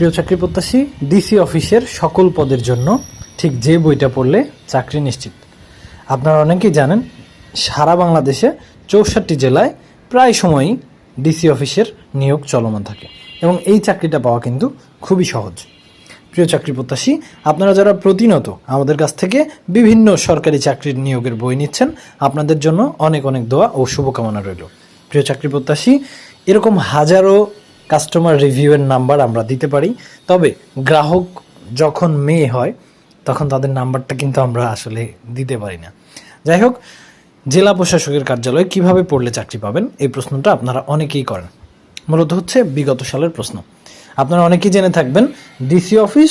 প্রিয় চাকরি প্রত্যাশী ডিসি অফিসের সকল পদের জন্য ঠিক যে বইটা পড়লে চাকরি নিশ্চিত। আপনারা অনেকেই জানেন, সারা বাংলাদেশে চৌষট্টি জেলায় প্রায় সময়ই ডিসি অফিসের নিয়োগ চলমান থাকে এবং এই চাকরিটা পাওয়া কিন্তু খুবই সহজ। প্রিয় চাকরি প্রত্যাশী, আপনারা যারা প্রতিনত আমাদের কাছ থেকে বিভিন্ন সরকারি চাকরির নিয়োগের বই নিচ্ছেন, আপনাদের জন্য অনেক অনেক দোয়া ও শুভকামনা রইল। প্রিয় চাকরি প্রত্যাশী, এরকম হাজারো কাস্টমার রিভিউয়ের নাম্বার আমরা দিতে পারি। তবে গ্রাহক যখন মেয়ে হয়, তখন তাদের নাম্বারটা কিন্তু আমরা আসলে দিতে পারি না। যাই হোক, জেলা প্রশাসকের কার্যালয়ে কীভাবে পড়লে চাকরি পাবেন, এই প্রশ্নটা আপনারা অনেকেই করেন। মূলত হচ্ছে বিগত সালের প্রশ্ন। আপনারা অনেকেই জেনে থাকবেন ডিসি অফিস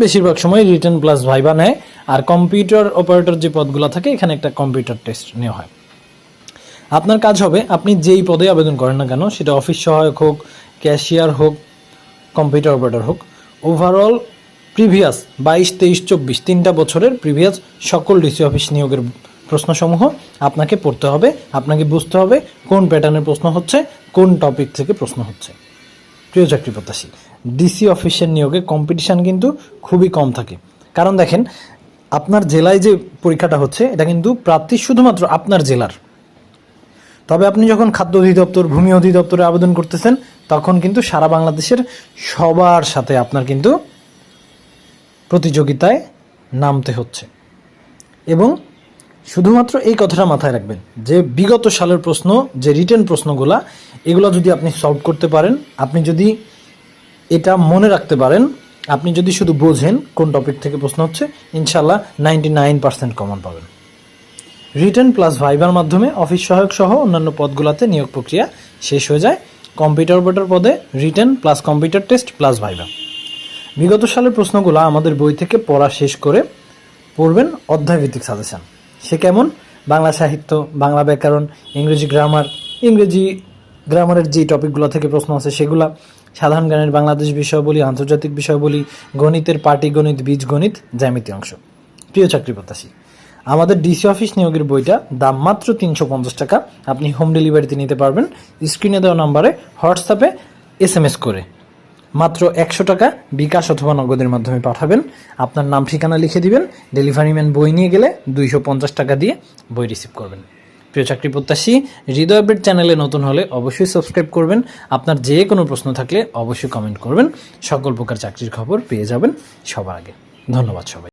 বেশিরভাগ সময় রিটার্ন প্লাস ভাইবা নেয়, আর কম্পিউটার অপারেটর যে পদগুলো থাকে, এখানে একটা কম্পিউটার টেস্ট নেওয়া হয়। আপনার কাজ হবে, আপনি যেই পদে আবেদন করেন না কেন, সেটা অফিস সহায়ক হোক ক্যাশিয়ার হোক, কম্পিউটার অপারেটর হোক ওভারঅল প্রিভিয়াস বাইশ, তেইশ, চব্বিশ, তিনটা বছরের প্রিভিয়াস সকল ডিসি অফিস নিয়োগের প্রশ্নসমূহ আপনাকে পড়তে হবে, আপনাকে বুঝতে হবে কোন প্যাটার্নের প্রশ্ন হচ্ছে, কোন টপিক থেকে প্রশ্ন হচ্ছে। প্রিয় চাকরি প্রত্যাশী ডিসি অফিসের নিয়োগে কম্পিটিশন কিন্তু খুবই কম থাকে। কারণ দেখেন, আপনার জেলায় যে পরীক্ষাটা হচ্ছে, এটা কিন্তু প্রার্থী শুধুমাত্র আপনার জেলার। তবে আপনি যখন খাদ্য অধিদপ্তর, ভূমি অধিদপ্তরে আবেদন করতেছেন, তখন কিন্তু সারা বাংলাদেশের সবার সাথে আপনার কিন্তু প্রতিযোগিতায় নামতে হচ্ছে। এবং শুধুমাত্র এই কথাটা মাথায় রাখবেন, যে বিগত সালের প্রশ্ন, যে রিটেন প্রশ্নগুলা, এগুলো যদি আপনি সলভ করতে পারেন, আপনি যদি এটা মনে রাখতে পারেন, আপনি যদি শুধু বোঝেন কোন টপিক থেকে প্রশ্ন হচ্ছে ইনশাল্লাহ নাইনটি নাইন পার্সেন্ট কমন পাবেন। রিটার্ন প্লাস ভাইবার মাধ্যমে অফিস সহায়ক সহ অন্যান্য পদগুলোতে নিয়োগ প্রক্রিয়া শেষ হয়ে যায়। কম্পিউটার অপারেটর পদে return plus computer test plus viva বিগত সালের প্রশ্নগুলো আমাদের বই থেকে পড়া শেষ করে পড়বেন অধ্যায়ভিত্তিক সাজেশন। সে কেমন? বাংলা সাহিত্য, বাংলা ব্যাকরণ, ইংরেজি গ্রামার ইংরেজি গ্রামারের যে টপিকগুলো থেকে প্রশ্ন আছে সেগুলা সাধারণ জ্ঞানের বাংলাদেশ বিষয়াবলী আন্তর্জাতিক বিষয়াবলী গণিতের পাটিগণিত, বীজগণিত, জ্যামিতি অংশ। প্রিয় চাকরি প্রত্যাশী আমাদের ডিসি অফিস নিয়োগের বইটা দাম মাত্র তিনশো পঞ্চাশ টাকা। আপনি হোম ডেলিভারিতে নিতে পারবেন। স্ক্রিনে দেওয়া নাম্বারে হোয়াটসঅ্যাপে এস এম এস করে। মাত্র একশো টাকা বিকাশ অথবা নগদের মাধ্যমে পাঠাবেন। আপনার নাম, ঠিকানা লিখে দিবেন। ডেলিভারি ম্যান বই নিয়ে গেলে দুইশো পঞ্চাশ টাকা দিয়ে বই রিসিভ করবেন। প্রিয় চাকরি প্রত্যাশী, হৃদয় চ্যানেলে নতুন হলে অবশ্যই সাবস্ক্রাইব করবেন। আপনার যে কোনো প্রশ্ন থাকলে অবশ্যই কমেন্ট করবেন। সকল প্রকার চাকরির খবর পেয়ে যাবেন সবার আগে। ধন্যবাদ সবাই।